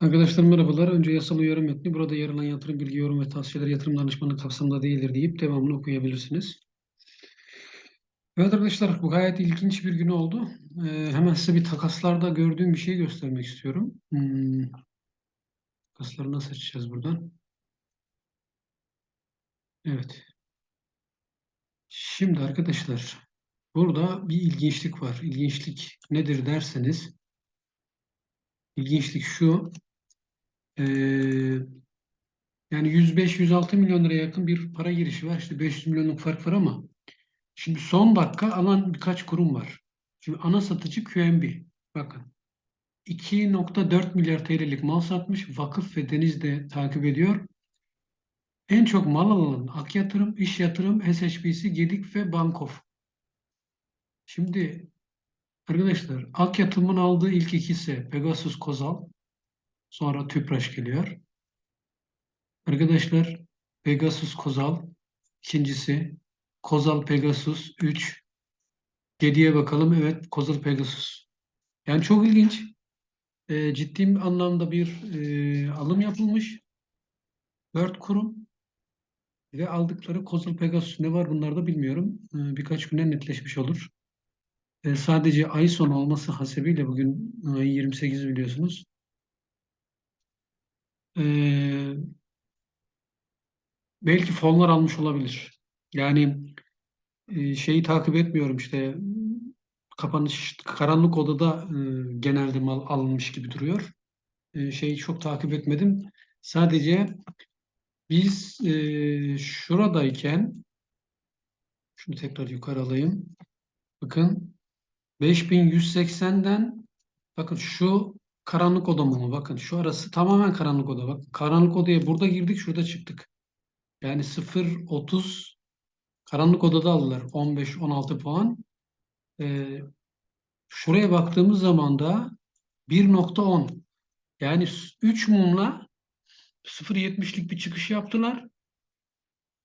Arkadaşlar merhabalar. Önce yasal uyarı metni. Burada yer alan yatırım bilgi, yorum ve tavsiyeler yatırım danışmanlığı kapsamında değildir deyip devamını okuyabilirsiniz. Evet arkadaşlar bu gayet ilginç bir gün oldu. Ee, hemen size bir takaslarda gördüğüm bir şeyi göstermek istiyorum. Hmm. Takasları nasıl açacağız buradan? Evet. Şimdi arkadaşlar burada bir ilginçlik var. İlginçlik nedir derseniz ilginçlik şu. Ee, yani 105-106 milyon liraya yakın bir para girişi var. İşte 500 milyonluk fark var ama şimdi son dakika alan birkaç kurum var. Şimdi ana satıcı QNB. Bakın 2.4 milyar TL'lik mal satmış. Vakıf ve Deniz de takip ediyor. En çok mal alan Ak Yatırım, İş Yatırım, SHBC, Gedik ve Bankof. Şimdi arkadaşlar Ak Yatırım'ın aldığı ilk ikisi Pegasus Kozal. Sonra Tüpraş geliyor. Arkadaşlar Pegasus Kozal ikincisi Kozal Pegasus 3 Gediye bakalım. Evet Kozal Pegasus. Yani çok ilginç. E, ciddi anlamda bir e, alım yapılmış. Dört kurum ve aldıkları Kozal Pegasus ne var bunlarda bilmiyorum. E, birkaç güne netleşmiş olur. E, sadece ay sonu olması hasebiyle bugün ayın 28 biliyorsunuz. Eee belki fonlar almış olabilir. Yani e, şeyi takip etmiyorum işte kapanış karanlık odada e, genelde mal alınmış gibi duruyor. E, şeyi çok takip etmedim. Sadece biz e, şuradayken şunu tekrar yukarı alayım. Bakın 5180'den bakın şu karanlık oda mı? Bakın şu arası tamamen karanlık oda. Bak karanlık odaya burada girdik, şurada çıktık. Yani 0.30 karanlık odada aldılar 15-16 puan. Ee, şuraya baktığımız zaman da 1.10 yani 3 mumla 0.70'lik bir çıkış yaptılar.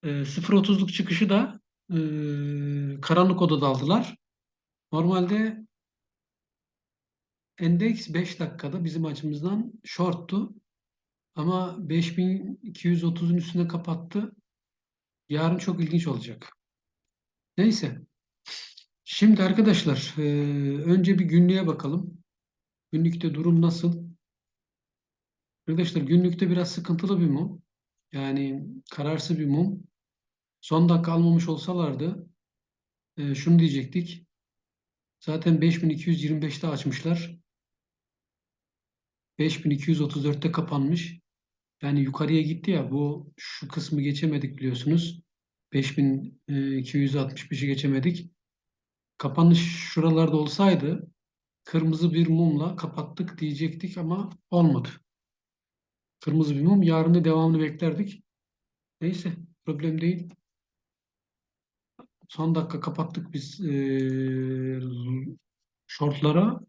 Ee, 0.30'luk çıkışı da e, karanlık odada aldılar. Normalde endeks 5 dakikada bizim açımızdan shorttu. Ama 5230'un üstüne kapattı. Yarın çok ilginç olacak. Neyse. Şimdi arkadaşlar e, önce bir günlüğe bakalım. Günlükte durum nasıl? Arkadaşlar günlükte biraz sıkıntılı bir mum. Yani kararsız bir mum. Son dakika almamış olsalardı e, şunu diyecektik. Zaten 5225'te açmışlar. 5234'te kapanmış. Yani yukarıya gitti ya bu şu kısmı geçemedik biliyorsunuz. 5265'i geçemedik. Kapanış şuralarda olsaydı kırmızı bir mumla kapattık diyecektik ama olmadı. Kırmızı bir mum. Yarın da devamını beklerdik. Neyse problem değil. Son dakika kapattık biz ee, shortlara.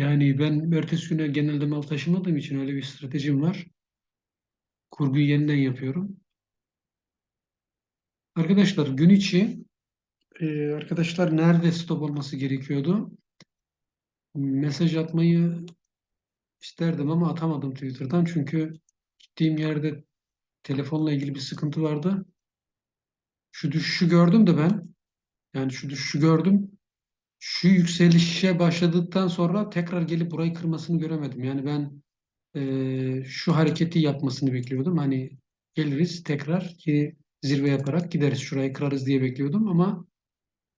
Yani ben ertesi güne genelde mal taşımadığım için öyle bir stratejim var. Kurguyu yeniden yapıyorum. Arkadaşlar gün içi e, arkadaşlar nerede stop olması gerekiyordu? Mesaj atmayı isterdim ama atamadım Twitter'dan. Çünkü gittiğim yerde telefonla ilgili bir sıkıntı vardı. Şu düşüşü gördüm de ben. Yani şu düşüşü gördüm. Şu yükselişe başladıktan sonra tekrar gelip burayı kırmasını göremedim. Yani ben e, şu hareketi yapmasını bekliyordum. Hani geliriz tekrar ki zirve yaparak gideriz şurayı kırarız diye bekliyordum ama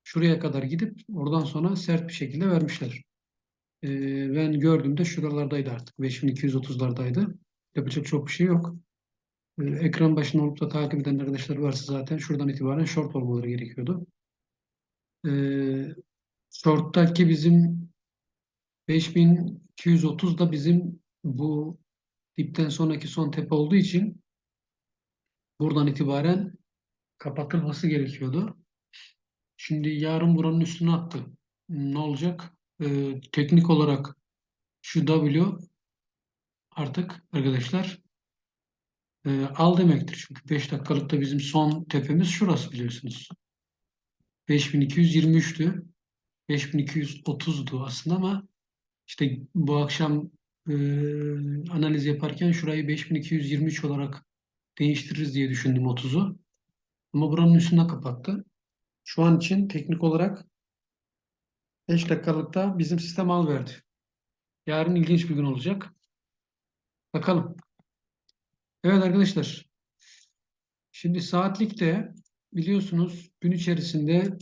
şuraya kadar gidip oradan sonra sert bir şekilde vermişler. Ee, ben gördüğümde şuralardaydı artık. 5230'lardaydı. Yapacak çok bir şey yok. Ee, ekran başında olup da takip eden arkadaşlar varsa zaten şuradan itibaren short olmaları gerekiyordu. Ee, short'taki bizim 5230 da bizim bu dipten sonraki son tepe olduğu için buradan itibaren kapatılması gerekiyordu. Şimdi yarın buranın üstüne attı. Ne olacak? Ee, teknik olarak şu W artık arkadaşlar e, al demektir. Çünkü 5 dakikalıkta bizim son tepemiz şurası biliyorsunuz. 5223'tü. 5230'du aslında ama işte bu akşam e, analiz yaparken şurayı 5223 olarak değiştiririz diye düşündüm 30'u. Ama buranın üstüne kapattı. Şu an için teknik olarak 5 dakikalıkta bizim sistem al verdi. Yarın ilginç bir gün olacak. Bakalım. Evet arkadaşlar. Şimdi saatlikte biliyorsunuz gün içerisinde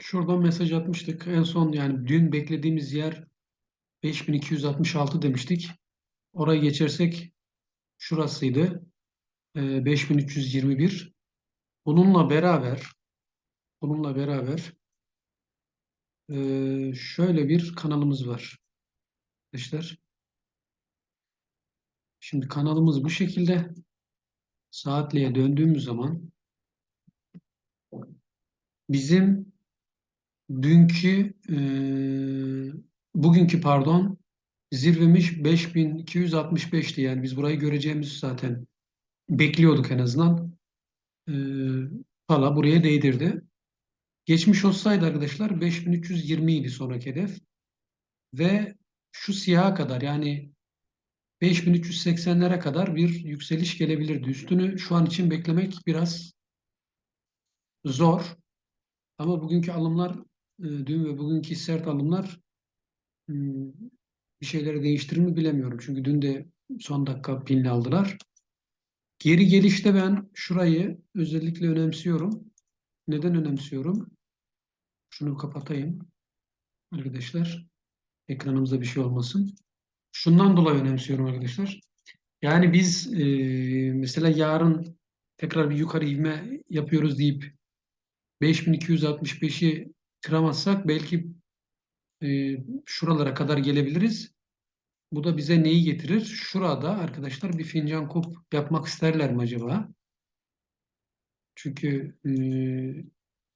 şuradan mesaj atmıştık. En son yani dün beklediğimiz yer 5266 demiştik. Orayı geçersek şurasıydı. Ee, 5321. Bununla beraber bununla beraber ee, şöyle bir kanalımız var. Arkadaşlar. Şimdi kanalımız bu şekilde. Saatliğe döndüğümüz zaman bizim dünkü e, bugünkü pardon zirvemiz 5265'ti yani biz burayı göreceğimiz zaten bekliyorduk en azından. E, buraya değdirdi. Geçmiş olsaydı arkadaşlar 5320 idi sonraki hedef. Ve şu siyaha kadar yani 5380'lere kadar bir yükseliş gelebilirdi. Üstünü şu an için beklemek biraz zor. Ama bugünkü alımlar, dün ve bugünkü sert alımlar hmm, bir şeyleri değiştirir mi bilemiyorum. Çünkü dün de son dakika pinli aldılar. Geri gelişte ben şurayı özellikle önemsiyorum. Neden önemsiyorum? Şunu kapatayım. Arkadaşlar ekranımızda bir şey olmasın. Şundan dolayı önemsiyorum arkadaşlar. Yani biz e, mesela yarın tekrar bir yukarı ivme yapıyoruz deyip 5265'i kıramazsak belki e, şuralara kadar gelebiliriz. Bu da bize neyi getirir? Şurada arkadaşlar bir fincan kup yapmak isterler mi acaba? Çünkü e,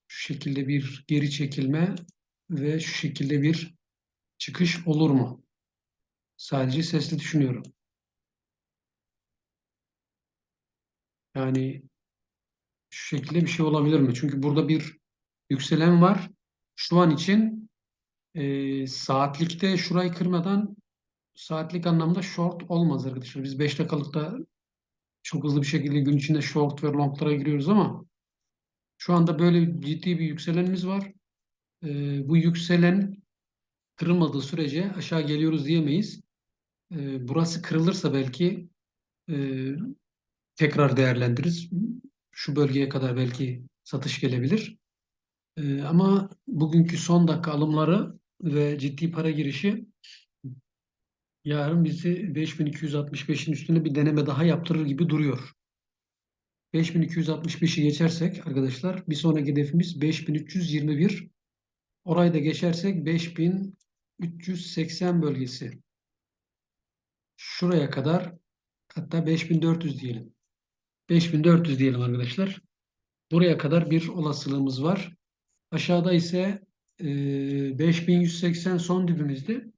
şu şekilde bir geri çekilme ve şu şekilde bir çıkış olur mu? Sadece sesli düşünüyorum. Yani şu şekilde bir şey olabilir mi? Çünkü burada bir yükselen var. Şu an için e, saatlikte şurayı kırmadan saatlik anlamda short olmaz arkadaşlar. Biz 5 dakikalıkta çok hızlı bir şekilde gün içinde short ve longlara giriyoruz ama şu anda böyle ciddi bir yükselenimiz var. E, bu yükselen kırılmadığı sürece aşağı geliyoruz diyemeyiz. E, burası kırılırsa belki e, tekrar değerlendiririz. Şu bölgeye kadar belki satış gelebilir. E, ama bugünkü son dakika alımları ve ciddi para girişi yarın bizi 5265'in üstüne bir deneme daha yaptırır gibi duruyor. 5265'i geçersek arkadaşlar bir sonraki hedefimiz 5321. Orayı da geçersek 5380 bölgesi. Şuraya kadar hatta 5400 diyelim. 5400 diyelim arkadaşlar. Buraya kadar bir olasılığımız var. Aşağıda ise e, 5180 son dibimizdi.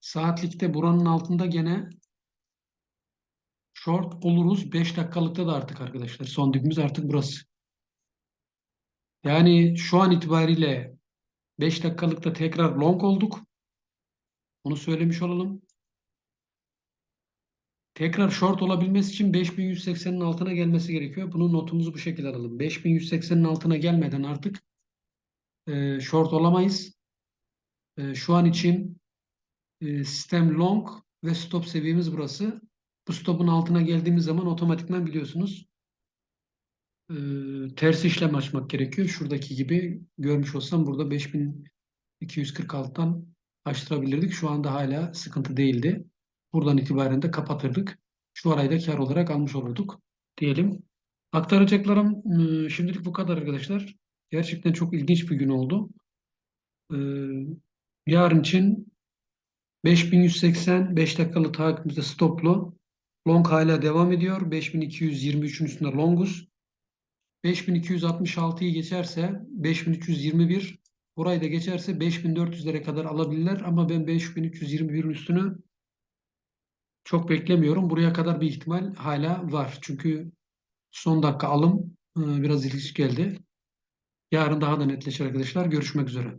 Saatlikte buranın altında gene short oluruz. 5 dakikalıkta da artık arkadaşlar. Son dibimiz artık burası. Yani şu an itibariyle 5 dakikalıkta tekrar long olduk. Onu söylemiş olalım. Tekrar short olabilmesi için 5180'in altına gelmesi gerekiyor. Bunun notumuzu bu şekilde alalım. 5180'in altına gelmeden artık e, short olamayız. E, şu an için e, sistem long ve stop seviyemiz burası. Bu stopun altına geldiğimiz zaman otomatikman biliyorsunuz e, ters işlem açmak gerekiyor. Şuradaki gibi görmüş olsam burada 5246'dan açtırabilirdik. Şu anda hala sıkıntı değildi. Buradan itibaren de kapatırdık. Şu arayı da kar olarak almış olurduk diyelim. Aktaracaklarım e, şimdilik bu kadar arkadaşlar. Gerçekten çok ilginç bir gün oldu. E, yarın için 5180 5 dakikalı takipimizde stoplu. Long hala devam ediyor. 5223'ün üstünde longus. 5266'yı geçerse 5321 burayı da geçerse 5400'lere kadar alabilirler ama ben 5321'in üstünü çok beklemiyorum. Buraya kadar bir ihtimal hala var. Çünkü son dakika alım e, biraz ilginç geldi. Yarın daha da netleşir arkadaşlar. Görüşmek üzere.